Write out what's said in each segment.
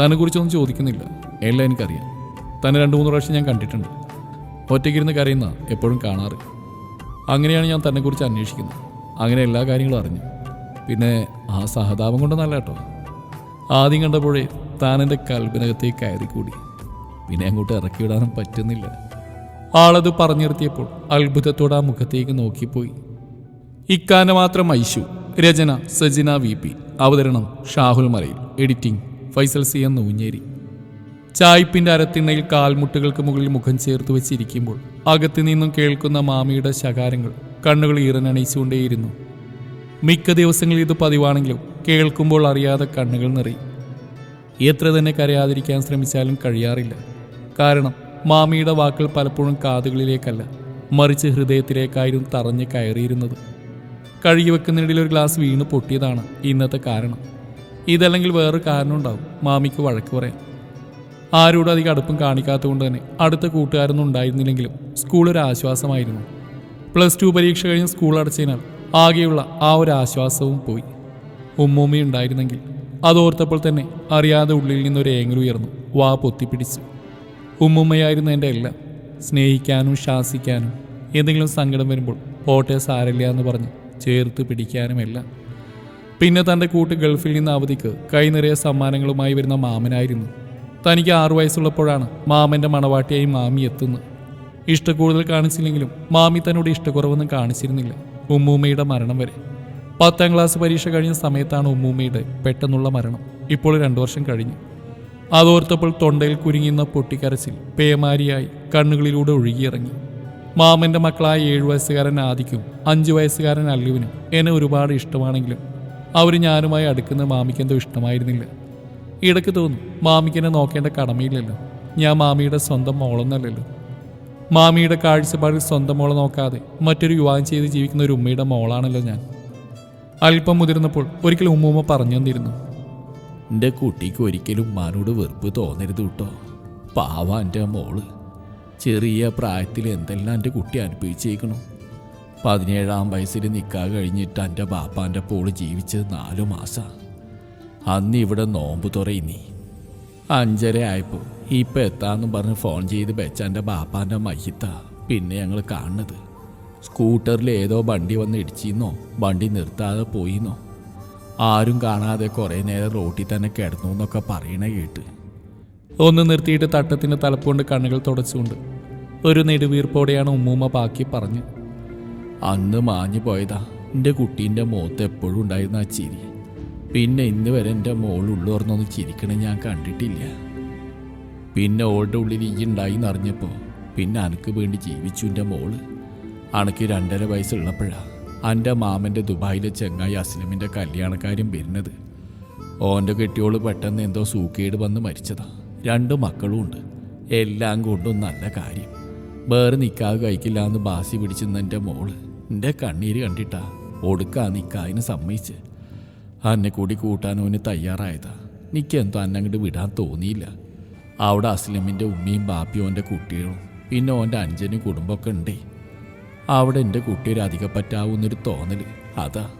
തന്നെക്കുറിച്ചൊന്നും ചോദിക്കുന്നില്ല. എല്ലാം എനിക്കറിയാം. തന്നെ രണ്ട് മൂന്ന് പ്രാവശ്യം ഞാൻ കണ്ടിട്ടുണ്ട്. ഒറ്റയ്ക്കിരുന്ന് കരയുന്ന എപ്പോഴും കാണാറ്. അങ്ങനെയാണ് ഞാൻ തന്നെക്കുറിച്ച് അന്വേഷിക്കുന്നത്. അങ്ങനെ എല്ലാ കാര്യങ്ങളും അറിഞ്ഞു. പിന്നെ ആ സഹതാപം കൊണ്ടൊന്നല്ല കേട്ടോ. ആദ്യം കണ്ടപ്പോഴേ താൻ എന്റെ കൽബിനകത്തേക്ക് കയറിക്കൂടി. പിന്നെ അങ്ങോട്ട് ഇറക്കി വിടാനും പറ്റുന്നില്ല. ആളത് പറഞ്ഞു നിർത്തിയപ്പോൾ അത്ഭുതത്തോടെ ആ മുഖത്തേക്ക് നോക്കിപ്പോയി. ഇക്കാന മാത്രം ഐശു രചന സജിന വി പി അവതരണം ഷാഹുൽ മലയിൽ എഡിറ്റിംഗ് ഫൈസൽ സി എന്ന് നൂഞ്ഞേരി. ചായ്പിന്റെ അരത്തിണ്ണയിൽ കാൽമുട്ടുകൾക്ക് മുകളിൽ മുഖം ചേർത്ത് വെച്ചിരിക്കുമ്പോൾ അകത്തു നിന്നും കേൾക്കുന്ന മാമിയുടെ ശകാരങ്ങൾ കണ്ണുകൾ ഈറനണിച്ചുകൊണ്ടേയിരുന്നു മിക്ക ദിവസങ്ങളിൽ ഇത് പതിവാണെങ്കിലും കേൾക്കുമ്പോൾ അറിയാതെ കണ്ണുകൾ നിറയും. എത്ര തന്നെ കരയാതിരിക്കാൻ ശ്രമിച്ചാലും കഴിയാറില്ല. കാരണം മാമിയുടെ വാക്കുകൾ പലപ്പോഴും കാതുകളിലേക്കല്ല മറിച്ച് ഹൃദയത്തിലേക്കായിരുന്നു തറഞ്ഞ് കയറിയിരുന്നത്. കഴുകി വെക്കുന്നതിനിടയിൽ ഒരു ഗ്ലാസ് വീണ് പൊട്ടിയതാണ് ഇന്നത്തെ കാരണം. ഇതല്ലെങ്കിൽ വേറൊരു കാരണം ഉണ്ടാവും. മാമിക്ക് വഴക്ക് പറയാൻ ആരോടും അധികം അടുപ്പം കാണിക്കാത്തതുകൊണ്ട് തന്നെ അടുത്ത കൂട്ടുകാരൊന്നും ഉണ്ടായിരുന്നില്ലെങ്കിലും സ്കൂൾ ഒരു ആശ്വാസമായിരുന്നു. പ്ലസ് ടു പരീക്ഷ കഴിഞ്ഞ് സ്കൂൾ അടച്ചതിനാൽ ആകെയുള്ള ആ ഒരു ആശ്വാസവും പോയി. ഉമ്മൂമ്മ ഉണ്ടായിരുന്നെങ്കിൽ അതോർത്തപ്പോൾ തന്നെ അറിയാതെ ഉള്ളിൽ നിന്നൊരു ഏങ്ങൽ ഉയർന്നു വാ പൊത്തിപ്പിടിച്ചു. ഉമ്മുമ്മയായിരുന്നു എന്റെ എല്ലാം. സ്നേഹിക്കാനും ശാസിക്കാനും എന്തെങ്കിലും സങ്കടം വരുമ്പോൾ പോട്ടെ സാരല്ല എന്ന് പറഞ്ഞ് ചേർത്ത് പിടിക്കാനും എല്ലാം. പിന്നെ തന്റെ കൂട്ട് ഗൾഫിൽ നിന്ന് അവധിക്ക് കൈ നിറയെ സമ്മാനങ്ങളുമായി വരുന്ന മാമനായിരുന്നു. തനിക്ക് ആറു വയസ്സുള്ളപ്പോഴാണ് മാമന്റെ മണവാട്ടിയായി മാമി എത്തുന്നത്. ഇഷ്ടക്കൂടുതൽ കാണിച്ചില്ലെങ്കിലും മാമി തന്നോട് ഇഷ്ടക്കുറവൊന്നും കാണിച്ചിരുന്നില്ല ഉമ്മൂമ്മയുടെ മരണം വരെ. പത്താം ക്ലാസ് പരീക്ഷ കഴിഞ്ഞ സമയത്താണ് ഉമ്മൂമ്മയുടെ പെട്ടെന്നുള്ള മരണം. ഇപ്പോൾ രണ്ടു വർഷം കഴിഞ്ഞു. അതോർത്തപ്പോൾ തൊണ്ടയിൽ കുരുങ്ങിയുന്ന പൊട്ടിക്കരച്ചിൽ പേമാരിയായി കണ്ണുകളിലൂടെ ഒഴുകിയിറങ്ങി. മാമന്റെ മക്കളായ ഏഴു വയസ്സുകാരൻ ആദിക്കും അഞ്ചു വയസ്സുകാരൻ അല്ലുവിനും എന്നെ ഒരുപാട് ഇഷ്ടമാണെങ്കിലും അവർ ഞാനുമായി അടുക്കുന്ന മാമിക്ക് എന്തോ ഇഷ്ടമായിരുന്നില്ല. ഇടയ്ക്ക് തോന്നും മാമിക്കെന്നെ നോക്കേണ്ട കടമയില്ലല്ലോ. ഞാൻ മാമിയുടെ സ്വന്തം മോളൊന്നല്ലല്ലോ. മാമിയുടെ കാഴ്ചപ്പാടിൽ സ്വന്തം മോളെ നോക്കാതെ മറ്റൊരു വിവാഹം ചെയ്ത് ജീവിക്കുന്ന ഒരു ഉമ്മയുടെ മോളാണല്ലോ ഞാൻ. അല്പം മുതിർന്നപ്പോൾ ഒരിക്കലും ഉമ്മൂമ്മ പറഞ്ഞു തന്നിരുന്നു. എന്റെ കുട്ടിക്ക് ഒരിക്കലും ഉമ്മാനോട് വെറുപ്പ് തോന്നരുത് കേട്ടോ. പാവ എന്റെ മോൾ. ചെറിയ പ്രായത്തിൽ എന്തെല്ലാം എന്റെ കുട്ടി അനുഭവിച്ചേക്കണു. പതിനേഴാം വയസ്സിൽ നിൽക്കാൻ കഴിഞ്ഞിട്ട് എന്റെ ബാപ്പാന്റെ പോൾ ജീവിച്ചത് നാലു മാസം. അന്ന് ഇവിടെ നോമ്പ് തുറയിനി. അഞ്ചര ആയപ്പോൾ ഇപ്പം എത്താന്നും പറഞ്ഞ് ഫോൺ ചെയ്ത് വെച്ച എന്റെ ബാപ്പാന്റെ മയ്യത്ത പിന്നെ ഞങ്ങൾ കാണുന്നത്. സ്കൂട്ടറിൽ ഏതോ വണ്ടി വന്ന് ഇടിച്ചിന്നോ വണ്ടി നിർത്താതെ പോയിന്നോ. ആരും കാണാതെ കുറേ നേരം റോട്ടിൽ തന്നെ കിടന്നു എന്നൊക്കെ പറയണ കേട്ട്. ഒന്ന് നിർത്തിയിട്ട് തട്ടത്തിന്റെ തലപ്പുകൊണ്ട് കണ്ണുകൾ തുടച്ചുകൊണ്ട് ഒരു നെടുവീർപ്പോടെയാണ് ഉമ്മൂമ്മ ബാക്കി പറഞ്ഞു അന്ന് മാഞ്ഞു പോയതാ. എന്റെ കുട്ടീന്റെ മുഖത്ത് എപ്പോഴും ഉണ്ടായിരുന്ന ആ ചിരി. പിന്നെ ഇന്ന് വരെ എന്റെ മോളുള്ളോർന്നൊന്ന് ചിരിക്കണേ ഞാൻ കണ്ടിട്ടില്ല. പിന്നെ ഓളുടെ ഉള്ളിൽ ഈ ഉണ്ടായി എന്നറിഞ്ഞപ്പോൾ പിന്നെ അനക്ക് വേണ്ടി ജീവിച്ചു എന്റെ മോൾ അനക്ക് രണ്ടര വയസ്സുള്ളപ്പോഴാണ് എന്റെ മാമന്റെ ദുബായിലെ ചെങ്ങായി അസ്ലമിന്റെ കല്യാണക്കാരും വരുന്നത്. ഓന്റെ കെട്ടിയോൾ പെട്ടെന്ന് എന്തോ സൂക്കേട് വന്ന് മരിച്ചതാ. രണ്ട് മക്കളും ഉണ്ട്. എല്ലാം കൊണ്ടും നല്ല കാര്യം. വേറെ നിൽക്കാതെ കഴിക്കില്ല എന്ന് ബാസി പിടിച്ചെന്ന് എന്റെ മോൾ എന്റെ കണ്ണീര് കണ്ടിട്ടാ ഒടുക്കാ നിൽക്കാതിന് സമ്മതിച്ച്. അന്നെ കൂടി കൂട്ടാൻ ഓന് തയ്യാറായതാ. എന്തോ അന്നെ അങ്ങോട്ട് വിടാൻ തോന്നിയില്ല. അവിടെ അസ്ലമിന്റെ ഉമ്മയും ബാപ്പിയും ഓന്റെ കുട്ടികളും പിന്നെ ഓന്റെ അഞ്ചനും കുടുംബമൊക്കെ ഉണ്ടേ. അവിടെ എന്റെ കുട്ടിയൊരു അധികം പറ്റാവുന്നൊരു തോന്നൽ അതാ.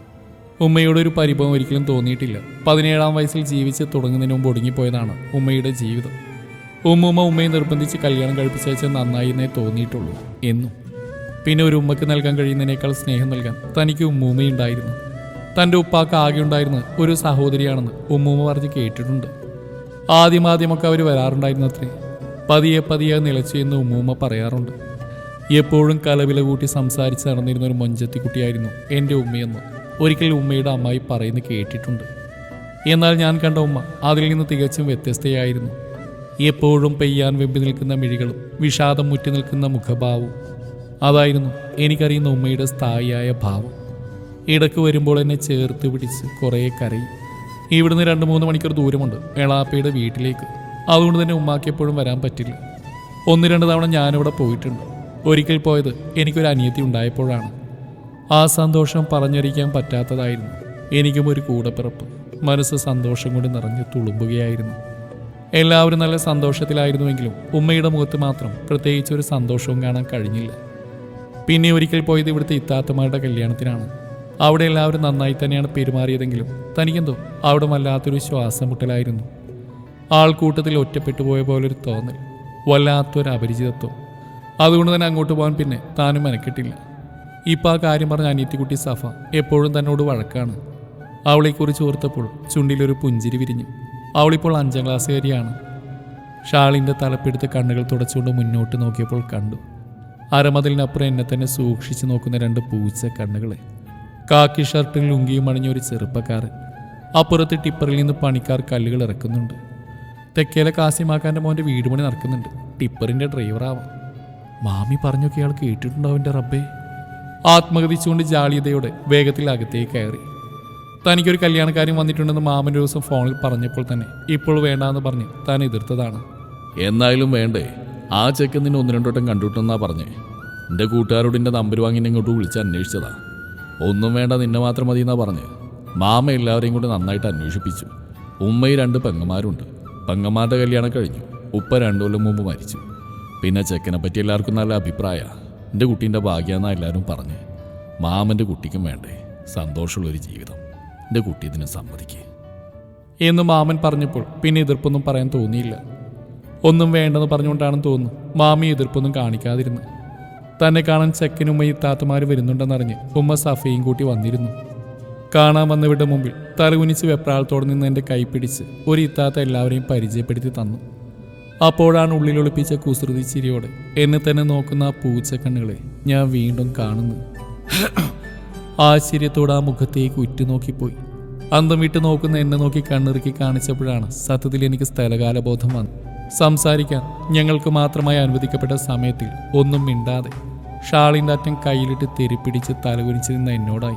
ഉമ്മയുടെ ഒരു പരിഭവം ഒരിക്കലും തോന്നിയിട്ടില്ല. പതിനേഴാം വയസ്സിൽ ജീവിച്ച് തുടങ്ങുന്നതിന് മുമ്പ് ഒടുങ്ങിപ്പോയതാണ് ഉമ്മയുടെ ജീവിതം. ഉമ്മുമ്മ ഉമ്മയെ നിർബന്ധിച്ച് കല്യാണം കഴിപ്പിച്ചയച്ച് നന്നായി എന്നേ തോന്നിയിട്ടുള്ളൂ എന്നും. പിന്നെ ഒരു ഉമ്മക്ക് നൽകാൻ കഴിയുന്നതിനേക്കാൾ സ്നേഹം നൽകാൻ തനിക്ക് ഉമ്മൂമ്മയുണ്ടായിരുന്നു തന്റെ ഉപ്പാക്ക് ആകെ ഉണ്ടായിരുന്ന ഒരു സഹോദരിയാണെന്ന് ഉമ്മൂമ്മ പറഞ്ഞ് കേട്ടിട്ടുണ്ട്. ആദ്യമാദ്യമൊക്കെ അവർ വരാറുണ്ടായിരുന്നു അത്രേ പതിയെ പതിയെ നിലച്ചു എന്ന് ഉമ്മൂമ്മ പറയാറുണ്ട്. എപ്പോഴും കലവില കൂട്ടി സംസാരിച്ച് നടന്നിരുന്ന ഒരു മൊഞ്ചത്തി കുട്ടിയായിരുന്നു എന്റെ ഉമ്മയെന്ന് ഒരിക്കൽ ഉമ്മയുടെ അമ്മായി പറയുന്നത് കേട്ടിട്ടുണ്ട്. എന്നാൽ ഞാൻ കണ്ട ഉമ്മ അതിൽ നിന്ന് തികച്ചും വ്യത്യസ്തയായിരുന്നു. എപ്പോഴും പെയ്യാൻ വെമ്പി നിൽക്കുന്ന മിഴികളും വിഷാദം മുറ്റി നിൽക്കുന്ന മുഖഭാവവും. അതായിരുന്നു എനിക്കറിയുന്ന ഉമ്മയുടെ സ്ഥായിയായ ഭാവം. ഇടയ്ക്ക് വരുമ്പോൾ എന്നെ ചേർത്ത് പിടിച്ച് കുറേ കരയും. ഇവിടുന്ന് രണ്ട് മൂന്ന് മണിക്കൂർ ദൂരമുണ്ട് എളാപ്പയുടെ വീട്ടിലേക്ക്. അതുകൊണ്ട് തന്നെ ഉമ്മാക്ക് എപ്പോഴും വരാൻ പറ്റില്ല. ഒന്ന് രണ്ട് തവണ ഞാനിവിടെ പോയിട്ടുണ്ട്. ഒരിക്കൽ പോയത് എനിക്കൊരു അനിയത്തി ഉണ്ടായപ്പോഴാണ്. ആ സന്തോഷം പറഞ്ഞറിയിക്കാൻ പറ്റാത്തതായിരുന്നു. എനിക്കും ഒരു കൂടപ്പിറപ്പ്. മനസ്സ് സന്തോഷം കൊണ്ട് നിറഞ്ഞ് തുളുമ്പുകയായിരുന്നു. എല്ലാവരും നല്ല സന്തോഷത്തിലായിരുന്നുവെങ്കിലും ഉമ്മയുടെ മുഖത്ത് മാത്രം പ്രത്യേകിച്ച് ഒരു സന്തോഷവും കാണാൻ കഴിഞ്ഞില്ല. പിന്നെ ഒരിക്കൽ പോയത് ഇവിടുത്തെ ഇത്താത്തമാരുടെ കല്യാണത്തിനാണ്. അവിടെ എല്ലാവരും നന്നായി തന്നെയാണ് പെരുമാറിയതെങ്കിലും തനിക്കെന്തോ അവിടെ വല്ലാത്തൊരു ശ്വാസം മുട്ടലായിരുന്നു. ആൾക്കൂട്ടത്തിൽ ഒറ്റപ്പെട്ടു പോയ പോലൊരു തോന്നൽ വല്ലാത്തൊരു അപരിചിതത്വം. അതുകൊണ്ട് തന്നെ അങ്ങോട്ട് പോകാൻ പിന്നെ താനും മെനക്കെട്ടില്ല. ഇപ്പം ആ കാര്യം പറഞ്ഞ അനിയത്തിക്കുട്ടി സഫ എപ്പോഴും തന്നോട് വഴക്കാണ്. അവളെക്കുറിച്ച് ഓർത്തപ്പോൾ ചുണ്ടിലൊരു പുഞ്ചിരി വിരിഞ്ഞു. അവളിപ്പോൾ അഞ്ചാം ക്ലാസ്സുകാരിയാണ് ഷാളിന്റെ തലപ്പെടുത്ത് കണ്ണുകൾ തുടച്ചുകൊണ്ട് മുന്നോട്ട് നോക്കിയപ്പോൾ കണ്ടു. അരമതിലിനപ്പുറം എന്നെ തന്നെ സൂക്ഷിച്ചു നോക്കുന്ന രണ്ട് പൂച്ച കണ്ണുകളെ. കാക്കി ഷർട്ടിൽ ലുങ്കിയും അണിഞ്ഞ ഒരു ചെറുപ്പക്കാരൻ. അപ്പുറത്ത് ടിപ്പറിൽ നിന്ന് പണിക്കാർ കല്ലുകൾ ഇറക്കുന്നുണ്ട്. തെക്കേലെ കാസിമാക്കാന്റെ മോന്റെ വീട് പണി നടക്കുന്നുണ്ട്. ടിപ്പറിന്റെ ഡ്രൈവറാവാം. മാമി പറഞ്ഞൊക്കെ അയാൾ കേട്ടിട്ടുണ്ടാവും എന്റെ റബ്ബേ? ആത്മഗതിച്ചുകൊണ്ട് ജാളിയതയോടെ വേഗത്തിൽ അകത്തേക്ക് കയറി. തനിക്കൊരു കല്യാണക്കാരി വന്നിട്ടുണ്ടെന്ന് മാമന്റെ ദിവസം ഫോണിൽ പറഞ്ഞപ്പോൾ തന്നെ ഇപ്പോൾ വേണ്ടാന്ന് പറഞ്ഞ് താൻ എതിർത്തതാണ്. എന്നായാലും വേണ്ടേ ആ ചെക്കൻ നിന്നെ ഒന്ന് രണ്ടോട്ടം കണ്ടിട്ടെന്നാ പറഞ്ഞേ. എന്റെ കൂട്ടുകാരോട് എന്റെ നമ്പർ വാങ്ങി ഇങ്ങോട്ട് വിളിച്ച് അന്വേഷിച്ചതാ. ഒന്നും വേണ്ട നിന്നെ മാത്രം മതി എന്നാ പറഞ്ഞ്. മാമ എല്ലാവരെയും കൂടി നന്നായിട്ട് അന്വേഷിപ്പിച്ചു. ഉമ്മയും രണ്ട് പെങ്ങന്മാരുണ്ട്. പെങ്ങന്മാരുടെ കല്യാണം കഴിഞ്ഞു. ഉപ്പ രണ്ടു കൊല്ലം മുമ്പ് മരിച്ചു. പിന്നെ ചെക്കനെ പറ്റി എല്ലാവർക്കും നല്ല അഭിപ്രായ. എന്റെ കുട്ടീന്റെ ഭാഗ്യമെന്നാണ് എല്ലാവരും പറഞ്ഞ്. മാമന്റെ കുട്ടിക്കും വേണ്ടേ. സന്തോഷമുള്ളൊരു ജീവിതം. എന്റെ കുട്ടി ഇതിന് സമ്മതിക്കേ. എന്ന് മാമൻ പറഞ്ഞപ്പോൾ പിന്നെ എതിർപ്പൊന്നും പറയാൻ തോന്നിയില്ല. ഒന്നും വേണ്ടെന്ന് പറഞ്ഞുകൊണ്ടാണെന്ന് തോന്നുന്നു മാമി എതിർപ്പൊന്നും കാണിക്കാതിരുന്നു. തന്നെ കാണാൻ ചെക്കനും ഉമ്മ വരുന്നുണ്ടെന്ന് വരുന്നുണ്ടെന്നറിഞ്ഞ് ഉമ്മ സഫയും കൂട്ടി വന്നിരുന്നു. കാണാൻ വന്നവരുടെ മുമ്പിൽ തലകുനിച്ച് വെപ്രാളത്തോടെ നിന്ന് എന്റെ കൈ പിടിച്ച് ഒരു ഇത്താത്ത എല്ലാവരെയും പരിചയപ്പെടുത്തി തന്നു. അപ്പോഴാണ് ഉള്ളിലൊളിപ്പിച്ച കുസൃതി ചിരിയോടെ എന്നെ തന്നെ നോക്കുന്ന ആ പൂച്ചക്കണ്ണുകളെ ഞാൻ വീണ്ടും കാണുന്നു. ആശ്ചര്യത്തോടെ ആ മുഖത്തേക്ക് ഉറ്റുനോക്കിപ്പോയി. അന്തം വിട്ട് നോക്കുന്ന എന്നെ നോക്കി കണ്ണിറുക്കി കാണിച്ചപ്പോഴാണ് സത്യത്തിൽ എനിക്ക് സ്ഥലകാല ബോധം വന്നു സംസാരിക്കാൻ ഞങ്ങൾക്ക് മാത്രമായി അനുവദിക്കപ്പെട്ട സമയത്തിൽ ഒന്നും മിണ്ടാതെ ഷാളിന്റെ അറ്റം കയ്യിലിട്ട് തെരിപ്പിടിച്ച് തലകുനിച്ച് നിന്ന എന്നോടായി.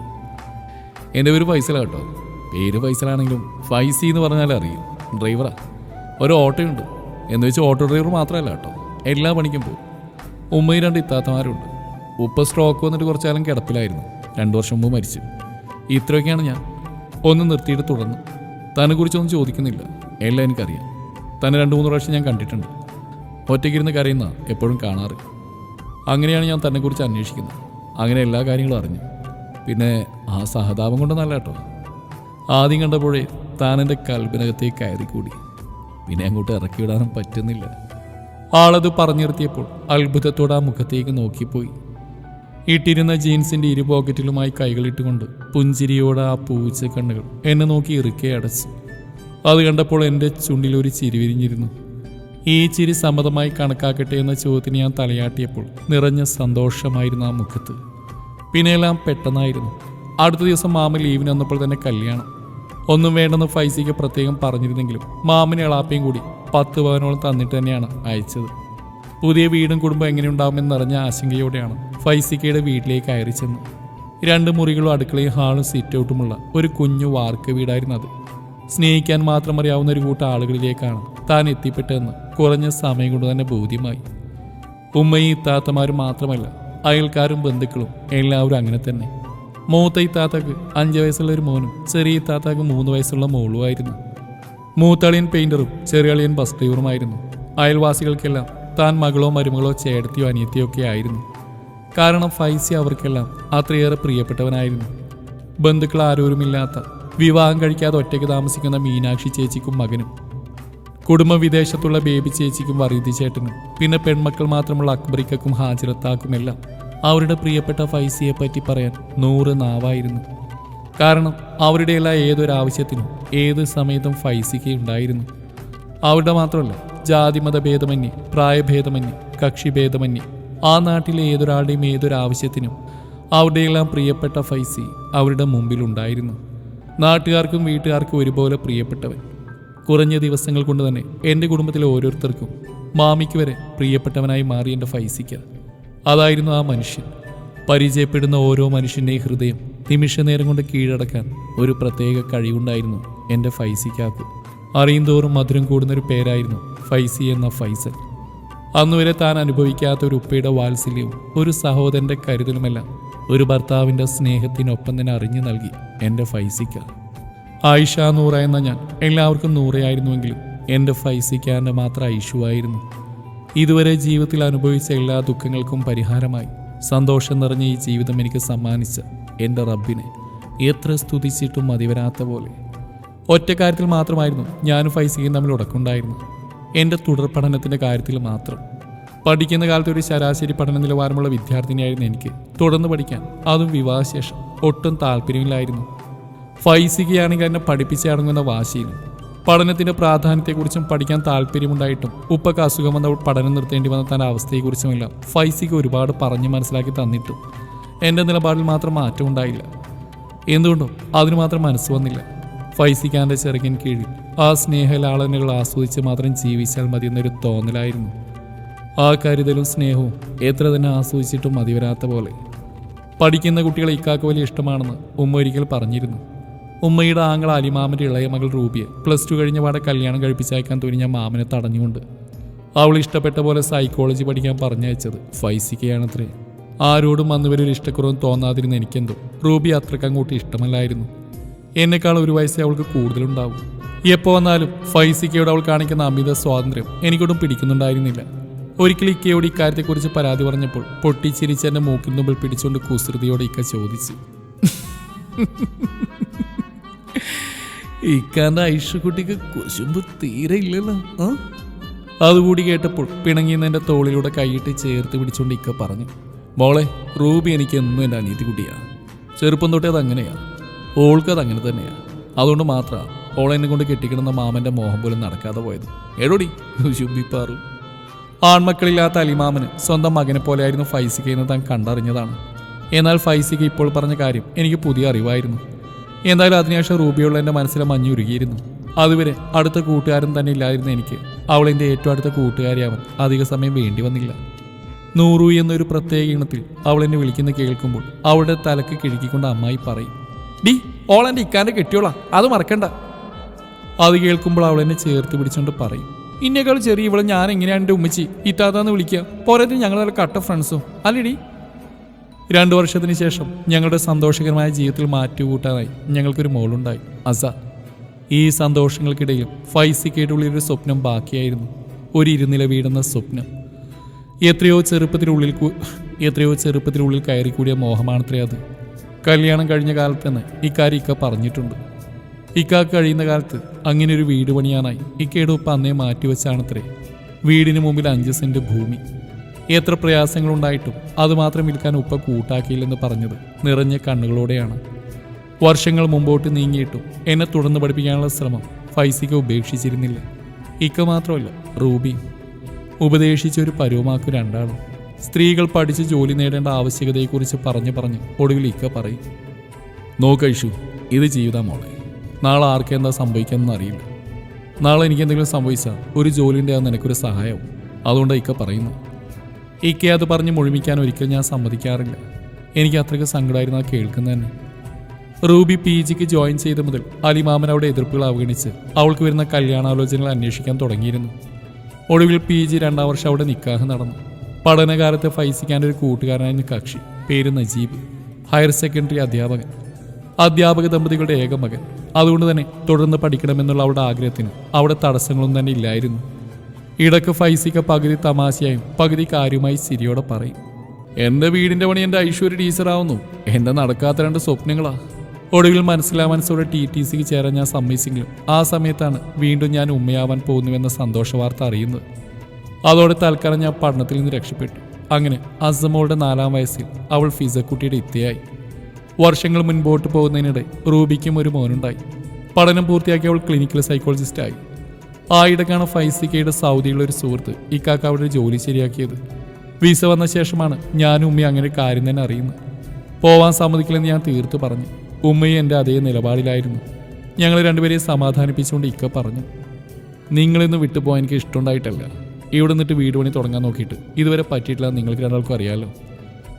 എന്റെ പേര് ഫൈസല കേട്ടോ. പേര് ഫൈസലാണെങ്കിലും ഫൈസി എന്ന് പറഞ്ഞാൽ അറിയും. ഡ്രൈവറാ. ഒരു ഓട്ടോയുണ്ട്. എന്ന് വെച്ച് ഓട്ടോ ഡ്രൈവർ മാത്രമല്ല കേട്ടോ. എല്ലാ പണിക്കും പോകും. ഉമ്മയും രണ്ട് ഇത്താത്തമാരുണ്ട് ഉപ്പ സ്ട്രോക്ക് വന്നിട്ട് കുറച്ചാലും കിടപ്പിലായിരുന്നു. രണ്ടു വർഷം മുമ്പ് മരിച്ചു. ഇത്രയൊക്കെയാണ് ഞാൻ. ഒന്ന് നിർത്തിയിട്ട് തുടർന്നു. തന്നെ കുറിച്ചൊന്നും ചോദിക്കുന്നില്ല. എല്ലാം എനിക്കറിയാം. തന്നെ രണ്ട് മൂന്ന് പ്രാവശ്യം ഞാൻ കണ്ടിട്ടുണ്ട്. ഒറ്റയ്ക്കിരുന്ന് കരയുന്ന എപ്പോഴും കാണാറ്. അങ്ങനെയാണ് ഞാൻ തന്നെക്കുറിച്ച് അന്വേഷിക്കുന്നത്. അങ്ങനെ എല്ലാ കാര്യങ്ങളും അറിഞ്ഞു. പിന്നെ ആ സഹതാപം കൊണ്ടൊന്നല്ല കേട്ടോ. ആദ്യം കണ്ടപ്പോഴേ താൻ എന്റെ കൽപ്പനകത്തേക്ക് കയറിക്കൂടി. പിന്നെ അങ്ങോട്ട് ഇറക്കിവിടാനും പറ്റുന്നില്ല. ആളത് പറഞ്ഞു നിർത്തിയപ്പോൾ അത്ഭുതത്തോടെ ആ മുഖത്തേക്ക് നോക്കിപ്പോയി. ഇട്ടിരുന്ന ജീൻസിന്റെ ഇരു പോക്കറ്റിലുമായി കൈകളിട്ടുകൊണ്ട് പുഞ്ചിരിയോടെ ആ പൂച്ച കണ്ണുകൾ എന്നെ നോക്കി ഇറുക്കെ അടച്ചു. അത് കണ്ടപ്പോൾ എന്റെ ചുണ്ടിൽ ഒരു ചിരി വിരിഞ്ഞിരുന്നു. ഈ ചിരി സമ്മതമായി കണക്കാക്കട്ടെ എന്ന ചോദ്യത്തിന് ഞാൻ തലയാട്ടിയപ്പോൾ നിറഞ്ഞ സന്തോഷമായിരുന്നു ആ മുഖത്ത്. പിന്നെയെല്ലാം പെട്ടെന്നായിരുന്നു. അടുത്ത ദിവസം മാമ ലീവിന് വന്നപ്പോൾ തന്നെ കല്യാണം. ഒന്നും വേണ്ടെന്ന് ഫൈസിക്ക് പ്രത്യേകം പറഞ്ഞിരുന്നെങ്കിലും മാമിന് എളാപ്പയും കൂടി പത്ത് പവനോളം തന്നിട്ട് തന്നെയാണ് അയച്ചത്. പുതിയ വീടും കുടുംബം എങ്ങനെയുണ്ടാവുമെന്നറിഞ്ഞ ആശങ്കയോടെയാണ് ഫൈസിക്കയുടെ വീട്ടിലേക്ക് കയറി ചെന്ന്. രണ്ട് മുറികളും അടുക്കളയും ഹാളും സിറ്റ് ഔട്ടുമുള്ള ഒരു കുഞ്ഞു വാർക്ക വീടായിരുന്നു അത് സ്നേഹിക്കാൻ മാത്രം അറിയാവുന്ന ഒരു കൂട്ടം ആളുകളിലേക്കാണ് താൻ എത്തിപ്പെട്ടതെന്ന് കുറഞ്ഞ സമയം കൊണ്ട് തന്നെ ബോധ്യമായി. ഉമ്മയും ഇത്താത്തമാരും മാത്രമല്ല അയൽക്കാരും ബന്ധുക്കളും എല്ലാവരും അങ്ങനെ തന്നെ. മൂത്ത ഇത്താത്തക്ക് അഞ്ച് വയസ്സുള്ള ഒരു മോനും ചെറിയ ഇത്താത്തക്ക് മൂന്ന് വയസ്സുള്ള മോളുമായിരുന്നു മൂത്തളിയൻ പെയിന്ററും ചെറിയളിയൻ ബസ് ഡ്രൈവറുമായിരുന്നു അയൽവാസികൾക്കെല്ലാം താൻ മകളോ മരുമകളോ ചേട്ടത്തിയോ അനിയത്തിയോ ഒക്കെ ആയിരുന്നു. കാരണം ഫൈസി അവർക്കെല്ലാം അത്രയേറെ പ്രിയപ്പെട്ടവനായിരുന്നു. ബന്ധുക്കൾ ആരോരുമില്ലാത്ത വിവാഹം കഴിക്കാതെ ഒറ്റയ്ക്ക് താമസിക്കുന്ന മീനാക്ഷി ചേച്ചിക്കും മകനും കുടുംബ വിദേശത്തുള്ള ബേബി ചേച്ചിക്കും വറീതി ചേട്ടനും പിന്നെ പെൺമക്കൾ മാത്രമുള്ള അക്ബറിക്കും ഹാജിറത്താക്കുമെല്ലാം അവരുടെ പ്രിയപ്പെട്ട ഫൈസിയെ പറ്റി പറയാൻ നൂറ് നാവായിരുന്നു. കാരണം അവരുടെ എല്ലാ ഏതൊരാവശ്യത്തിനും ഏത് സമയത്തും ഫൈസിക്ക് ഉണ്ടായിരുന്നു. അവരുടെ മാത്രമല്ല ജാതിമത ഭേദമന്യേ പ്രായഭേദമന്യേ കക്ഷിഭേദമന്യേ ആ നാട്ടിലെ ഏതൊരാളുടെയും ഏതൊരാവശ്യത്തിനും അവരുടെയെല്ലാം പ്രിയപ്പെട്ട ഫൈസി അവരുടെ മുമ്പിലുണ്ടായിരുന്നു. നാട്ടുകാർക്കും വീട്ടുകാർക്കും ഒരുപോലെ പ്രിയപ്പെട്ടവൻ. കുറഞ്ഞ ദിവസങ്ങൾ കൊണ്ട് തന്നെ എന്റെ കുടുംബത്തിലെ ഓരോരുത്തർക്കും മാമിക്ക് വരെ പ്രിയപ്പെട്ടവനായി മാറി എന്റെ ഫൈസിക്ക്. അതായിരുന്നു ആ മനുഷ്യൻ. പരിചയപ്പെടുന്ന ഓരോ മനുഷ്യന്റെയും ഹൃദയം നിമിഷ നേരം കൊണ്ട് കീഴടക്കാൻ ഒരു പ്രത്യേക കഴിവുണ്ടായിരുന്നു എന്റെ ഫൈസിക്കാക്ക് അറിയും തോറും മധുരം കൂടുന്നൊരു പേരായിരുന്നു ഫൈസി എന്ന ഫൈസൽ. അന്നുവരെ താൻ അനുഭവിക്കാത്ത ഒരു ഉപ്പയുടെ വാത്സല്യവും ഒരു സഹോദരന്റെ കരുതലുമെല്ലാം ഒരു ഭർത്താവിന്റെ സ്നേഹത്തിനൊപ്പം തന്നെ അറിഞ്ഞു നൽകി എന്റെ ഫൈസിക്ക. ആയിഷ നൂറ എന്ന ഞാൻ എല്ലാവർക്കും നൂറയായിരുന്നുവെങ്കിലും എന്റെ ഫൈസിക്കാന്റെ മാത്രം ഐഷുവായിരുന്നു ഇതുവരെ ജീവിതത്തിൽ അനുഭവിച്ച എല്ലാ ദുഃഖങ്ങൾക്കും പരിഹാരമായി സന്തോഷം നിറഞ്ഞ ഈ ജീവിതം എനിക്ക് സമ്മാനിച്ച എന്റെ റബ്ബിനെ എത്ര സ്തുതിച്ചിട്ടും മതിവരാത്ത പോലെ. ഒറ്റ കാര്യത്തിൽ മാത്രമായിരുന്നു ഞാനും ഫൈസിയും തമ്മിൽ ഉടക്കുണ്ടായിരുന്നു എന്റെ തുടർ പഠനത്തിന്റെ കാര്യത്തിൽ മാത്രം. പഠിക്കുന്ന കാലത്ത് ഒരു ശരാശരി പഠന നിലവാരമുള്ള വിദ്യാർത്ഥിനിയായിരുന്നു എനിക്ക്. തുടർന്ന് പഠിക്കാൻ. അതും വിവാഹശേഷം. ഒട്ടും താല്പര്യമില്ലായിരുന്നു. ഫൈസികയാണെങ്കിൽ എന്നെ പഠിപ്പിച്ചടങ്ങുന്ന വാശിയിലും. പഠനത്തിന്റെ പ്രാധാന്യത്തെക്കുറിച്ചും പഠിക്കാൻ താല്പര്യമുണ്ടായിട്ടും ഉപ്പക്ക് അസുഖം വന്ന പഠനം നിർത്തേണ്ടി വന്ന തന്റെ അവസ്ഥയെക്കുറിച്ചുമെല്ലാം ഫൈസിക്ക് ഒരുപാട് പറഞ്ഞ് മനസ്സിലാക്കി തന്നിട്ടും. എന്റെ നിലപാടിൽ മാത്രം മാറ്റമുണ്ടായില്ല. എന്തുകൊണ്ടോ അതിന് മാത്രം മനസ്സ് വന്നില്ല. ഫൈസിക്കാന്റെ ചെറുകിൻ കീഴിൽ ആ സ്നേഹലാളനകൾ ആസ്വദിച്ച് മാത്രം ജീവിച്ചാൽ മതി എന്നൊരു തോന്നലായിരുന്നു. ആ കരുതലും സ്നേഹവും എത്ര തന്നെ ആസ്വദിച്ചിട്ടും മതിവരാത്ത പോലെ. പഠിക്കുന്ന കുട്ടികളെ ഇക്കാക്ക് വലിയ ഇഷ്ടമാണെന്ന് ഉമ്മ ഒരിക്കൽ പറഞ്ഞിരുന്നു. ഉമ്മയുടെ ആങ്ങൾ അലിമാമന്റെ ഇളയ മകൾ റൂബിയെ. പ്ലസ് ടു കഴിഞ്ഞ പാടെ കല്യാണം കഴിപ്പിച്ചയക്കാൻ തുനിഞ്ഞ മാമനെ തടഞ്ഞുകൊണ്ട്. അവൾ ഇഷ്ടപ്പെട്ട പോലെ സൈക്കോളജി പഠിക്കാൻ പറഞ്ഞയച്ചത് ഫൈസിക്കയാണത്രേ. ആരോടും അന്ന് വരെ ഒരു ഇഷ്ടക്കുറവും തോന്നാതിരുന്ന എനിക്കെന്തോ. റൂബി അത്രക്കങ്ങോട്ട് ഇഷ്ടമല്ലായിരുന്നു. എന്നെക്കാൾ ഒരു വയസ്സേ അവൾക്ക് കൂടുതലുണ്ടാവും. എപ്പോ വന്നാലും ഫൈസിക്കയോട് അവൾ കാണിക്കുന്ന അമിത സ്വാതന്ത്ര്യം എനിക്കൊട്ടും പിടിക്കുന്നുണ്ടായിരുന്നില്ല. ഒരിക്കൽ ഇക്കയോട് ഇക്കാര്യത്തെക്കുറിച്ച് പരാതി പറഞ്ഞപ്പോൾ പൊട്ടിച്ചിരിച്ച് എന്റെ മൂക്കിൻ തുമ്പിൽ പിടിച്ചുകൊണ്ട് കുസൃതിയോടെ ഇക്ക ചോദിച്ചു. ഇക്കാന്റെ ഐഷുകുട്ടിക്ക് കുശുമ്പ് തീരെ ഇല്ലല്ലോ അതുകൂടി കേട്ടപ്പോൾ പിണങ്ങിയെന്ന് എന്റെ തോളിലൂടെ കൈയിട്ട് ചേർത്ത് പിടിച്ചുകൊണ്ട് ഇക്ക പറഞ്ഞു മോളെ റൂബി എനിക്ക് എന്നും എന്റെ അനീതി കുട്ടിയാണ് ചെറുപ്പം തൊട്ടേ അത് അങ്ങനെയാ ഓൾക്ക് അത് അങ്ങനെ തന്നെയാണ് അതുകൊണ്ട് മാത്രമാണ് ഓളെന്നെ കൊണ്ട് കെട്ടിക്കിടുന്ന മാമന്റെ മോഹം പോലും നടക്കാതെ പോയത്. എടോടി ശുഭിപ്പാറു. ആൺമക്കളില്ലാത്ത അലിമാമന് സ്വന്തം മകനെ പോലെയായിരുന്നു ഫൈസിക്ക എന്ന് താൻ കണ്ടറിഞ്ഞതാണ്. എന്നാൽ ഫൈസിക്ക ഇപ്പോൾ പറഞ്ഞ കാര്യം എനിക്ക് പുതിയ അറിവായിരുന്നു. എന്തായാലും അതിനുശേഷം റൂബിയുള്ള എന്റെ മനസ്സിലെ മഞ്ഞുരുകിയിരുന്നു അതുവരെ അടുത്ത കൂട്ടുകാരൻ തന്നെ ഇല്ലായിരുന്നു എനിക്ക്. അവൾ എന്റെ ഏറ്റവും അടുത്ത കൂട്ടുകാരിയാവാൻ അധിക സമയം വേണ്ടി വന്നില്ല. നൂറു എന്നൊരു പ്രത്യേക ഇനത്തിൽ അവൾ എന്നെ വിളിക്കുന്ന കേൾക്കുമ്പോൾ അവളുടെ തലക്ക് കിഴുക്കിക്കൊണ്ട് അമ്മായി പറയും. ഡി ഓൾ എന്റെ ഇക്കാന്റെ കെട്ടിയോളാ. അത് മറക്കണ്ട. അത് കേൾക്കുമ്പോൾ അവൾ എന്നെ ചേർത്ത് പിടിച്ചുകൊണ്ട് പറയും. ഇന്നേക്കാൾ ചെറിയ ഇവളെ ഞാൻ എങ്ങനെയാണ് എന്റെ ഉമ്മച്ചി? ഇത്താത്താന്ന് വിളിക്കുക. പോരാത്തിന് ഞങ്ങൾ നല്ല കട്ട ഫ്രണ്ട്സും അല്ലേടി രണ്ടു വർഷത്തിന് ശേഷം ഞങ്ങളുടെ സന്തോഷകരമായ ജീവിതത്തിൽ മാറ്റുകൂട്ടാനായി ഞങ്ങൾക്കൊരു മോളുണ്ടായി അസ. ഈ സന്തോഷങ്ങൾക്കിടയിൽ ഫൈസിക്കേട്ടുള്ളിൽ ഒരു സ്വപ്നം ബാക്കിയായിരുന്നു. ഒരു ഇരുനില വീടുന്ന സ്വപ്നം. എത്രയോ ചെറുപ്പത്തിനുള്ളിൽ എത്രയോ ചെറുപ്പത്തിനുള്ളിൽ കയറിക്കൂടിയ മോഹമാണത്രേ അത്. കല്യാണം കഴിഞ്ഞ കാലത്ത് തന്നെ ഇക്കാര്യം ഇക്ക പറഞ്ഞിട്ടുണ്ട്. ഇക്ക കഴിയുന്ന കാലത്ത് അങ്ങനെ ഒരു വീട് പണിയാനായി ഇക്കയുടെ ഉപ്പ അന്നേ മാറ്റിവെച്ചാണത്രേ വീടിന് മുമ്പിൽ അഞ്ച് സെന്റ് ഭൂമി. എത്ര പ്രയാസങ്ങളുണ്ടായിട്ടും അതുമാത്രം വിൽക്കാൻ ഉപ്പ കൂട്ടാക്കിയില്ലെന്ന് പറഞ്ഞത് നിറഞ്ഞ കണ്ണുകളോടെയാണ്. വർഷങ്ങൾ മുമ്പോട്ട് നീങ്ങിയിട്ടും എന്നെ തുടർന്ന് പഠിപ്പിക്കാനുള്ള ശ്രമം ഫൈസിക്ക് ഉപേക്ഷിച്ചിരുന്നില്ല. ഇക്ക മാത്രമല്ല റൂബി. ഉപദേശിച്ച ഒരു പരുവമാക്കു രണ്ടാളും. സ്ത്രീകൾ പഠിച്ച് ജോലി നേടേണ്ട ആവശ്യകതയെക്കുറിച്ച് പറഞ്ഞു പറഞ്ഞ് ഒടുവിൽ ഇക്ക പറയും നോക്കൈഷു ഇത് ജീവിതാ മോളെ. നാളെ ആർക്കെന്താ സംഭവിക്കാമെന്ന് അറിയില്ല. നാളെ എനിക്ക് എന്തെങ്കിലും സംഭവിച്ചാൽ ഒരു ജോലിന്റെ അത് നിനക്കൊരു സഹായവും. അതുകൊണ്ട് ഇക്ക പറയുന്നു ഇക്ക അത് പറഞ്ഞ് മുഴുമിക്കാൻ ഒരിക്കലും ഞാൻ സമ്മതിക്കാറില്ല. എനിക്ക് അത്രയ്ക്ക് സങ്കടമായിരുന്നു ആ കേൾക്കുന്നത് തന്നെ. റൂബി പി ജിക്ക് ജോയിൻ ചെയ്ത മുതൽ അലിമാമൻ അവിടെ എതിർപ്പുകൾ അവഗണിച്ച് അവൾക്ക് വരുന്ന കല്യാണാലോചനകൾ അന്വേഷിക്കാൻ തുടങ്ങിയിരുന്നു. ഒടുവിൽ പി ജി രണ്ടാം വർഷം അവിടെ നിക്കാഹ് നടന്നു. പഠനകാലത്ത് ഫൈസിക്കാന്റെ ഒരു കൂട്ടുകാരനായിരുന്നു കക്ഷി. പേര് നജീബ്. ഹയർ സെക്കൻഡറി അധ്യാപകൻ. അധ്യാപക ദമ്പതികളുടെ ഏക മകൻ. അതുകൊണ്ട് തന്നെ തുടർന്ന് പഠിക്കണമെന്നുള്ള അവളുടെ ആഗ്രഹത്തിന് അവിടെ തടസ്സങ്ങളൊന്നും തന്നെ ഇല്ലായിരുന്നു. ഇടയ്ക്ക് ഫൈസിക്ക പകുതി തമാശയായും പകുതി കാര്യമായി സിരിയോടെ പറയും. എന്റെ വീടിന്റെ പണി എന്റെ ഐശ്വര്യ ടീച്ചറാവുന്നു എന്റെ നടക്കാത്ത രണ്ട് സ്വപ്നങ്ങളാ. ഒടുവിൽ മനസ്സിലാ മനസ്സോടെ ടി ടി സിക്ക് ചേരാൻ ഞാൻ സമ്മതിച്ചെങ്കിലും ആ സമയത്താണ് വീണ്ടും ഞാൻ ഉമ്മയാവാൻ പോകുന്നുവെന്ന സന്തോഷ വാർത്ത അറിയുന്നത്. അതോടെ തൽക്കാലം ഞാൻ പഠനത്തിൽ നിന്ന് രക്ഷപ്പെട്ടു. അങ്ങനെ അസമോളുടെ നാലാം വയസ്സിൽ അവൾ ഫിസക്കുട്ടിയുടെ ഇത്തയായി വർഷങ്ങൾ മുൻപോട്ട് പോകുന്നതിനിടെ റൂബിക്കും ഒരു മോനുണ്ടായി. പഠനം പൂർത്തിയാക്കി അവൾ ക്ലിനിക്കൽ സൈക്കോളജിസ്റ്റായി ആയിടക്കാണ് ഫൈസിക്കയുടെ സൗദിയുള്ള ഒരു സുഹൃത്ത് ഇക്കാക്ക അവിടെ ജോലി ശരിയാക്കിയത്. വിസ വന്ന ശേഷമാണ് ഞാനും ഉമ്മയും അങ്ങനെ കാര്യം തന്നെ അറിയുന്നത്. പോവാൻ സമ്മതിക്കില്ലെന്ന് ഞാൻ തീർത്തു പറഞ്ഞു. ഉമ്മയും എന്റെ അതേ നിലപാടിലായിരുന്നു. ഞങ്ങൾ രണ്ടുപേരെയും സമാധാനിപ്പിച്ചുകൊണ്ട് ഇക്ക പറഞ്ഞു നിങ്ങളിന്ന് വിട്ടുപോകാൻ എനിക്ക് ഇഷ്ടമുണ്ടായിട്ടല്ല. ഇവിടെ നിന്നിട്ട് വീട് പണി തുടങ്ങാൻ നോക്കിയിട്ട് ഇതുവരെ പറ്റിയിട്ടില്ല നിങ്ങൾക്ക് രണ്ടാൾക്കും അറിയാമല്ലോ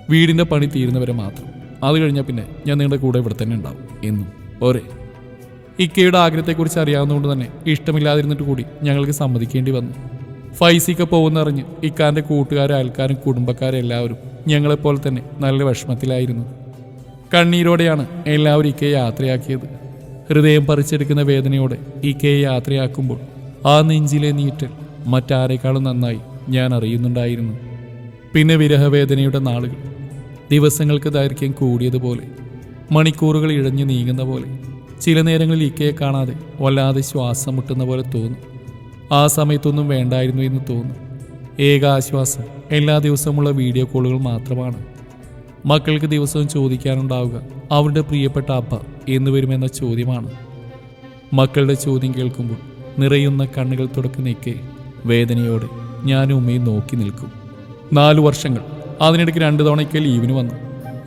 വീടിന്റെ പണി തീരുന്നവരെ മാത്രം. അത് കഴിഞ്ഞാൽ പിന്നെ ഞാൻ നിങ്ങളുടെ കൂടെ ഇവിടെ തന്നെ ഉണ്ടാവും എന്നും. ഓരേ ഇക്കയുടെ ആഗ്രഹത്തെക്കുറിച്ച് അറിയാവുന്നതുകൊണ്ട് തന്നെ ഇഷ്ടമില്ലാതിരുന്നിട്ട് കൂടി ഞങ്ങൾക്ക് സമ്മതിക്കേണ്ടി വന്നു. ഫൈസിക്ക പോകുന്നറിഞ്ഞ് ഇക്കാന്റെ കൂട്ടുകാരും അയൽക്കാരും കുടുംബക്കാരും എല്ലാവരും ഞങ്ങളെപ്പോലെ തന്നെ നല്ല വിഷമത്തിലായിരുന്നു. കണ്ണീരോടെയാണ് എല്ലാവരും ഇക്കയെ യാത്രയാക്കിയത്. ഹൃദയം പറിച്ചെടുക്കുന്ന വേദനയോടെ ഇക്കയെ യാത്രയാക്കുമ്പോൾ ആ നെഞ്ചിലെ നീറ്റൽ മറ്റാരെക്കാളും നന്നായി ഞാൻ അറിയുന്നുണ്ടായിരുന്നു. പിന്നെ വിരഹവേദനയുടെ നാളുകൾ ദിവസങ്ങൾക്ക് ദൈർഘ്യം കൂടിയതുപോലെ മണിക്കൂറുകൾ ഇഴഞ്ഞു നീങ്ങുന്ന പോലെ ചില നേരങ്ങളിൽ ഇക്കയെ കാണാതെ വല്ലാതെ ശ്വാസം മുട്ടുന്ന പോലെ തോന്നും. ആ സമയത്തൊന്നും വേണ്ടായിരുന്നു എന്ന് തോന്നും. ഏക ആശ്വാസം എല്ലാ ദിവസവുമുള്ള വീഡിയോ കോളുകൾ മാത്രമാണ്. മക്കൾക്ക് ദിവസവും ചോദിക്കാനുണ്ടാവുക അവരുടെ പ്രിയപ്പെട്ട അപ്പ എന്ന് വരുമെന്ന ചോദ്യമാണ്. മക്കളുടെ ചോദ്യം കേൾക്കുമ്പോൾ നിറയുന്ന കണ്ണുകൾ തുടക്കുന്നേക്കെ വേദനയോടെ ഞാനും ഉമ്മയും നോക്കി നിൽക്കും. നാലു വർഷങ്ങൾ. അതിനിടയ്ക്ക് രണ്ടു തവണയ്ക്ക് ലീവിന് വന്നു.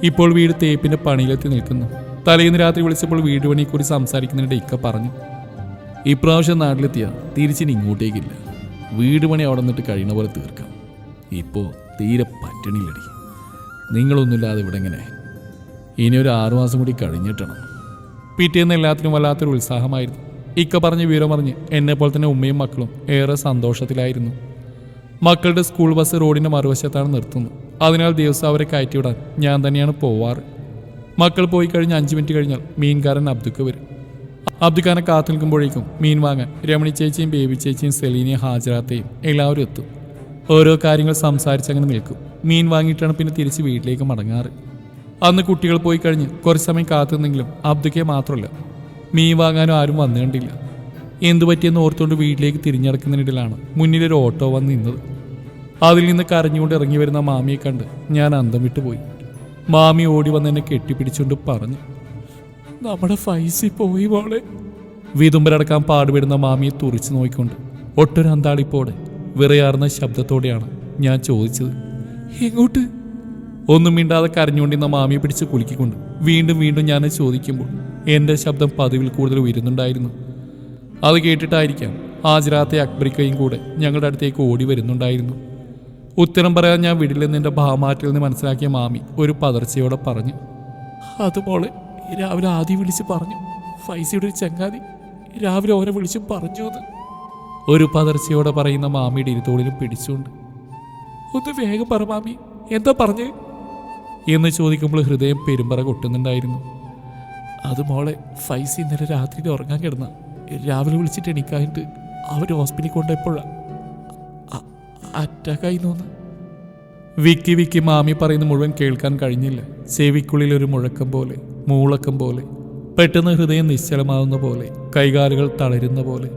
ഇപ്പോൾ വീട് തേപ്പിന്റെ പണിയിലെത്തി നിൽക്കുന്നു. തലേന്ന് രാത്രി വിളിച്ചപ്പോൾ വീട് പണിയെക്കുറിച്ച് സംസാരിക്കുന്നതിനിടെ ഇക്ക പറഞ്ഞു ഇപ്രാവശ്യം നാട്ടിലെത്തിയ തിരിച്ചിനി ഇങ്ങോട്ടേക്കില്ല. വീട് പണി അവിടെ നിന്നിട്ട് കഴിയുന്ന പോലെ തീർക്കാം. ഇപ്പോൾ തീരെ പറ്റണില്ലടി. നിങ്ങളൊന്നുമില്ലാതെ ഇവിടെ എങ്ങനെ ഇനി ഒരു ആറുമാസം കൂടി കഴിഞ്ഞിട്ടണം. പിറ്റേന്ന് എല്ലാത്തിനും വല്ലാത്തൊരു ഉത്സാഹമായിരുന്നു. ഇക്ക പറഞ്ഞ് പറഞ്ഞ് എന്നെ പോലെ തന്നെ ഉമ്മയും മക്കളും ഏറെ സന്തോഷത്തിലായിരുന്നു. മക്കളുടെ സ്കൂൾ ബസ് റോഡിന്റെ മറുവശത്താണ് നിർത്തുന്നത്. അതിനാൽ ദിവസം അവരെ കയറ്റിവിടാൻ ഞാൻ തന്നെയാണ് പോവാറ്. മക്കൾ പോയി കഴിഞ്ഞ് അഞ്ച് മിനിറ്റ് കഴിഞ്ഞാൽ മീൻകാരൻ അബ്ദുക്ക് വരും. അബ്ദുഖാനെ കാത്തു നിൽക്കുമ്പോഴേക്കും മീൻ വാങ്ങാൻ രമണി ചേച്ചിയും ബേബി ചേച്ചിയും സെലീനയും ഹാജരാത്തയും എല്ലാവരും എത്തും. ഓരോ കാര്യങ്ങൾ സംസാരിച്ചങ്ങനെ നിൽക്കും. മീൻ വാങ്ങിയിട്ടാണ് പിന്നെ തിരിച്ച് വീട്ടിലേക്ക് മടങ്ങാറ്. അന്ന് കുട്ടികൾ പോയി കഴിഞ്ഞ് കുറച്ച് സമയം കാത്തുനിന്നെങ്കിലും അബ്ദുക്കെ മാത്രമല്ല മീൻ വാങ്ങാനും ആരും വന്നു കണ്ടില്ല എന്തു പറ്റിയെന്ന് ഓർത്തുകൊണ്ട് വീട്ടിലേക്ക് തിരിഞ്ഞടക്കുന്നതിനിടയിലാണ് മുന്നിലൊരു ഓട്ടോ വന്ന് നിന്നത്. അതിൽ നിന്ന് കരഞ്ഞുകൊണ്ട് ഇറങ്ങി വരുന്ന മാമിയെ കണ്ട് ഞാൻ അന്തം വിട്ടുപോയി മാമി ഓടി വന്ന് എന്നെ കെട്ടിപ്പിടിച്ചുകൊണ്ട് പറഞ്ഞു നമ്മുടെ ഫൈസി പോയി മോളെ. വിതുമ്പരടക്കാൻ പാടുപെടുന്ന മാമിയെ തുറിച്ചു നോക്കിക്കൊണ്ട് ഒട്ടൊരു അന്താളിപ്പോടെ വിറയാർന്ന ശബ്ദത്തോടെയാണ് ഞാൻ ചോദിച്ചത്. എങ്ങോട്ട്? ഒന്നും മിണ്ടാതെ കരഞ്ഞുകൊണ്ടിരുന്ന മാമിയെ പിടിച്ച് കുലുക്കിക്കൊണ്ട് വീണ്ടും വീണ്ടും ഞാൻ ചോദിക്കുമ്പോൾ എന്റെ ശബ്ദം പതിവിൽ കൂടുതൽ ഉയരുന്നുണ്ടായിരുന്നു. അത് കേട്ടിട്ടായിരിക്കാം ആജിറാത്തെ അക്ബറിക്കയും കൂടെ ഞങ്ങളുടെ അടുത്തേക്ക് ഓടി വരുന്നുണ്ടായിരുന്നു. ഉത്തരം പറയാൻ ഞാൻ വിടില്ലെന്ന് എന്റെ ഭാമാറ്റിൽ നിന്ന് മനസ്സിലാക്കിയ മാമി ഒരു പതർച്ചയോടെ പറഞ്ഞു അതുപോലെ രാവിലെ ആദ്യം വിളിച്ച് പറഞ്ഞു ഫൈസിയുടെ ഒരു ചങ്ങാതി രാവിലെ ഓരോ വിളിച്ച് പറഞ്ഞു ഒരു പതർച്ചയോടെ പറയുന്ന മാമിയുടെ ഇരുത്തോളിലും പിടിച്ചുകൊണ്ട് ഒന്ന് വേഗം പറ മാമി എന്താ പറഞ്ഞേ? എന്ന് ചോദിക്കുമ്പോൾ ഹൃദയം പെരുമ്പറ കൊട്ടുന്നുണ്ടായിരുന്നു. അത് മോളെ ഫൈസി ഇന്നലെ രാത്രിയിൽ ഉറങ്ങാൻ കിടന്ന രാവിലെ വിളിച്ചിട്ട് എണീക്കായിട്ട് അവർ ഹോസ്പിറ്റലിൽ കൊണ്ടുപോയപ്പോഴാ. അറ്റാക്കായി തോന്നുന്നു. വിക്കി വിക്കി മാമി പറയുന്ന മുഴുവൻ കേൾക്കാൻ കഴിഞ്ഞില്ല. ചെവിക്കുള്ളിൽ ഒരു മുഴക്കം പോലെ മൂളക്കം പോലെ പെട്ടെന്ന് ഹൃദയം നിശ്ചലമാവുന്ന പോലെ കൈകാലുകൾ തളരുന്ന പോലെ.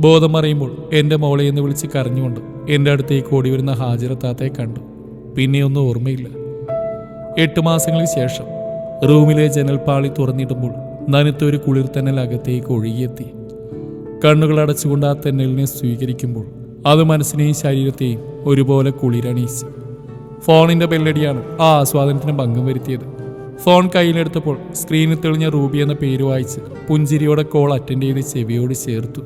ബോധം അറിയുമ്പോൾ എന്റെ മോളെ എന്ന് വിളിച്ച് കരഞ്ഞുകൊണ്ട് എന്റെ അടുത്തേക്ക് ഓടി വരുന്ന ഹാജരത്താത്തയെ കണ്ടു. പിന്നെയൊന്നും ഓർമ്മയില്ല. എട്ട് മാസങ്ങൾക്ക് ശേഷം റൂമിലെ ജനൽപ്പാളി തുറന്നിടുമ്പോൾ നനുത്തൊരു കുളിർ തന്നൽ അകത്തേക്ക് ഒഴുകിയെത്തി. കണ്ണുകൾ അടച്ചുകൊണ്ട് ആ തെന്നലിനെ സ്വീകരിക്കുമ്പോൾ അത് മനസ്സിനെയും ശരീരത്തെയും ഒരുപോലെ കുളിരണീച്ച് ഫോണിന്റെ ബെല്ലടിയാണ് ആ ആസ്വാദനത്തിന് ഭംഗം വരുത്തിയത്. ഫോൺ കയ്യിലെടുത്തപ്പോൾ സ്ക്രീനിൽ തെളിഞ്ഞ റൂബി എന്ന പേര് വായിച്ച് പുഞ്ചിരിയോടെ കോൾ അറ്റൻഡ് ചെയ്ത് ചെവിയോട് ചേർത്തു.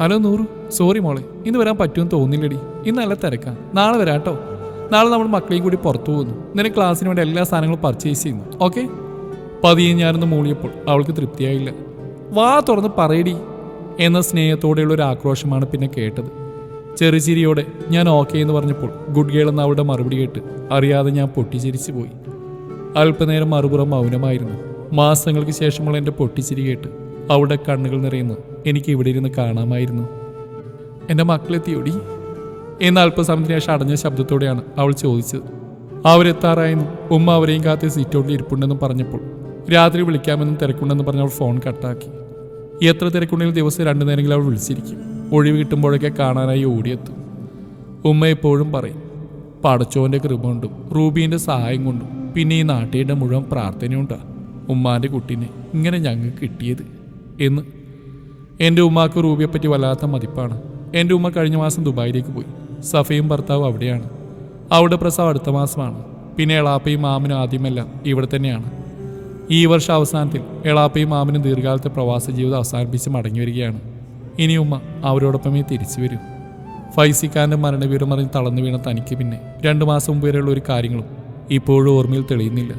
ഹലോ നൂറു സോറി മോളെ ഇന്ന് വരാൻ പറ്റുമെന്ന് തോന്നില്ലടി. ഇന്ന് നല്ല തിരക്കാം. നാളെ വരാട്ടോ നാളെ നമ്മൾ മക്കളെയും കൂടി പുറത്തു പോകുന്നു. നിന്നെ ക്ലാസ്സിന് വേണ്ടി എല്ലാ സാധനങ്ങളും പർച്ചേസ് ചെയ്യുന്നു. ഓക്കെ പതിയെ ഞാനൊന്ന് മൂളിയപ്പോൾ അവൾക്ക് തൃപ്തിയായില്ല. വാ തുറന്ന് പറയടി എന്ന സ്നേഹത്തോടെയുള്ള ഒരു ആക്രോശമാണ് പിന്നെ കേട്ടത്. ചെറുചിരിയോടെ ഞാൻ ഓക്കെ എന്ന് പറഞ്ഞപ്പോൾ ഗുഡ് ഗേൾ എന്ന് അവളുടെ മറുപടി കേട്ട് അറിയാതെ ഞാൻ പൊട്ടിച്ചിരിച്ചു പോയി. അല്പനേരം മറുപുറം മൗനമായിരുന്നു. മാസങ്ങൾക്ക് ശേഷമുള്ള എന്റെ പൊട്ടിച്ചിരി കേട്ട് അവളുടെ കണ്ണുകൾ നിറയുന്നു എനിക്ക് ഇവിടെ ഇരുന്ന് കാണാമായിരുന്നു. എന്റെ മക്കളെത്തിയോടി? എന്ന അല്പസമയത്തിന് ശേഷം അടഞ്ഞ ശബ്ദത്തോടെയാണ് അവൾ ചോദിച്ചത്. അവരെത്താറായെന്നും ഉമ്മ അവരെയും കാത്ത് സീറ്റോട്ടിൽ ഇരിപ്പുണ്ടെന്നും പറഞ്ഞപ്പോൾ രാത്രി വിളിക്കാമെന്നും തിരക്കുണ്ടെന്ന് പറഞ്ഞ് അവൾ ഫോൺ കട്ടാക്കി എത്ര തിരക്കുണ്ടെങ്കിലും ദിവസം രണ്ടു നേരമെങ്കിലും അവൾ വിളിച്ചിരിക്കും. ഒഴിവ് കിട്ടുമ്പോഴൊക്കെ കാണാനായി ഓടിയെത്തും. ഉമ്മ എപ്പോഴും പറയും പടച്ചോന്റെ കൃപ കൊണ്ടും റൂബീന്റെ സഹായം കൊണ്ടും പിന്നെ ഈ നാട്ടിയുടെ മുഴുവൻ പ്രാർത്ഥനയുണ്ടാ. ഉമ്മാന്റെ കുട്ടീനെ ഇങ്ങനെ ഞങ്ങൾക്ക് കിട്ടിയത് എന്ന്. എന്റെ ഉമ്മാക്ക് റൂബിയെപ്പറ്റി വല്ലാത്ത മതിപ്പാണ്. എന്റെ ഉമ്മ കഴിഞ്ഞ മാസം ദുബായിലേക്ക് പോയി. സഫയും ഭർത്താവും അവിടെയാണ്. അവിടെ പ്രസവം അടുത്ത മാസമാണ്. പിന്നെ എളാപ്പയും മാമനും ആദ്യമെല്ലാം ഇവിടെ തന്നെയാണ്. ഈ വർഷ അവസാനത്തിൽ എളാപ്പയും മാമനും ദീർഘകാലത്തെ പ്രവാസ ജീവിതം അവസാനിപ്പിച്ച് മടങ്ങി വരികയാണ്. ഇനി ഉമ്മ അവരോടൊപ്പമേ തിരിച്ചു വരും. ഫൈസിക്കാന്റെ മരണവിവരം അറിഞ്ഞ് തളർന്നു വീണ തനിക്ക് പിന്നെ രണ്ടു മാസം മുമ്പ് വരെയുള്ള ഒരു കാര്യങ്ങളും ഇപ്പോഴും ഓർമ്മയിൽ തെളിയുന്നില്ല.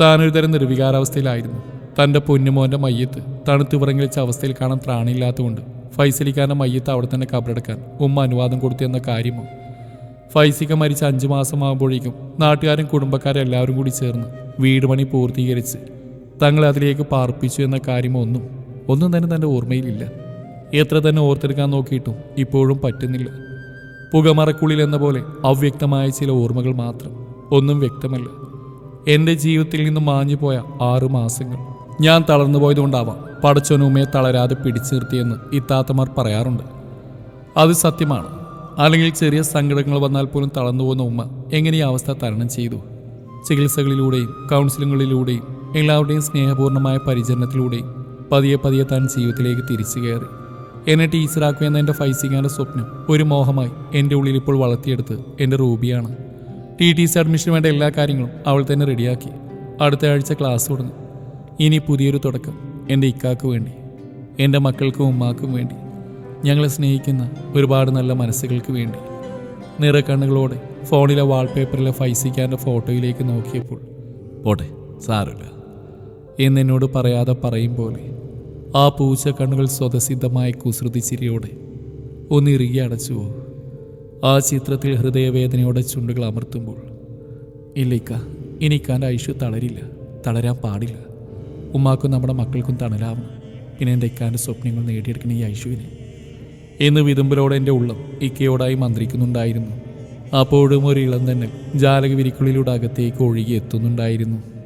താനൊരു തരം നിർവികാരാവസ്ഥയിലായിരുന്നു. തന്റെ പൊന്നുമോന്റെ മയ്യത്ത് തണുത്ത് വിറങ്ങിച്ച അവസ്ഥയിൽ കാണാൻ ത്രാണിയില്ലാത്തതുകൊണ്ട് ഫൈസലിക്കാരന്റെ മയ്യത്ത് അവിടെ തന്നെ കബറടക്കാൻ ഉമ്മ അനുവാദം കൊടുത്തു എന്ന കാര്യമോ? ഫൈസിക്ക മരിച്ച അഞ്ചു മാസമാകുമ്പോഴേക്കും നാട്ടുകാരും കുടുംബക്കാരും എല്ലാവരും കൂടി ചേർന്ന് വീട് പണി പൂർത്തീകരിച്ച് തങ്ങളെ അതിലേക്ക് പാർപ്പിച്ചു എന്ന കാര്യമോ ഒന്നും തന്നെ തന്റെ ഓർമ്മയിലില്ല. എത്ര തന്നെ ഓർത്തെടുക്കാൻ നോക്കിയിട്ടും ഇപ്പോഴും പറ്റുന്നില്ല. പുകമറക്കുള്ളിൽ എന്ന പോലെ അവ്യക്തമായ ചില ഓർമ്മകൾ മാത്രം ഒന്നും വ്യക്തമല്ല. എന്റെ ജീവിതത്തിൽ നിന്ന് മാഞ്ഞു പോയ ആറു മാസങ്ങൾ ഞാൻ തളർന്നു പോയതുകൊണ്ടാവാം പടച്ചോനുമേ തളരാതെ പിടിച്ചു നിർത്തിയെന്ന് ഇത്താത്തമാർ പറയാറുണ്ട്. അത് സത്യമാണ്. അല്ലെങ്കിൽ ചെറിയ സങ്കടങ്ങൾ വന്നാൽ പോലും തളർന്നു പോകുന്ന ഉമ്മ എങ്ങനെ അവസ്ഥ തരണം ചെയ്തു? ചികിത്സകളിലൂടെയും കൗൺസിലിങ്ങുകളിലൂടെയും എല്ലാവരുടെയും സ്നേഹപൂർണമായ പരിചരണത്തിലൂടെയും പതിയെ പതിയെ താൻ ജീവിതത്തിലേക്ക് തിരിച്ചു കയറി. എന്നെ ടീച്ചറാക്കുക എന്ന എന്റെ ഫൈസിക്കാന്റെ സ്വപ്നം ഒരു മോഹമായി എന്റെ ഉള്ളിൽ ഇപ്പോൾ വളർത്തിയെടുത്ത് എന്റെ റൂബിയാണ്. ടി ടി സി അഡ്മിഷന് വേണ്ട എല്ലാ കാര്യങ്ങളും അവൾ തന്നെ റെഡിയാക്കി. അടുത്ത ആഴ്ച ക്ലാസ് തുടങ്ങും. ഇനി പുതിയൊരു തുടക്കം എന്റെ ഇക്കാക്ക് വേണ്ടി എന്റെ മക്കൾക്കും ഉമ്മാക്കും വേണ്ടി ഞങ്ങളെ സ്നേഹിക്കുന്ന ഒരുപാട് നല്ല മനസ്സുകൾക്ക് വേണ്ടി. നിറക്കണ്ണുകളോടെ ഫോണിലെ വാൾപേപ്പറിലെ ഫൈസിക്കാന്റെ ഫോട്ടോയിലേക്ക് നോക്കിയപ്പോൾ പോട്ടെ സാറില്ല എന്നെന്നോട് പറയാതെ പറയും പോലെ ആ പൂച്ച കണ്ണുകൾ സ്വതസിദ്ധമായ കുസൃതി ചിരിയോടെ ഒന്നിറുകി അടച്ചുവോ. ആ ചിത്രത്തിൽ ഹൃദയവേദനയോടെ ചുണ്ടുകൾ അമർത്തുമ്പോൾ ഇല്ലിക്ക ഇനിക്കാന്റെ ഐഷു തളരില്ല തളരാൻ പാടില്ല. ഉമ്മാക്കും നമ്മുടെ മക്കൾക്കും തണലാവണം ഇനി എന്റെ ഇക്കാന്റെ സ്വപ്നങ്ങൾ നേടിയെടുക്കുന്ന ഈ ഐശുവിനെ. എന്ന് വിതുമ്പലോടെ എന്റെ ഉള്ളം ഇക്കയോടായി മന്ത്രിക്കുന്നുണ്ടായിരുന്നു. അപ്പോഴും ഒരു ഇളം തന്നെ ജാലക വിരിക്കുള്ളിലൂടെ അകത്തേക്ക് ഒഴുകി എത്തുന്നുണ്ടായിരുന്നു.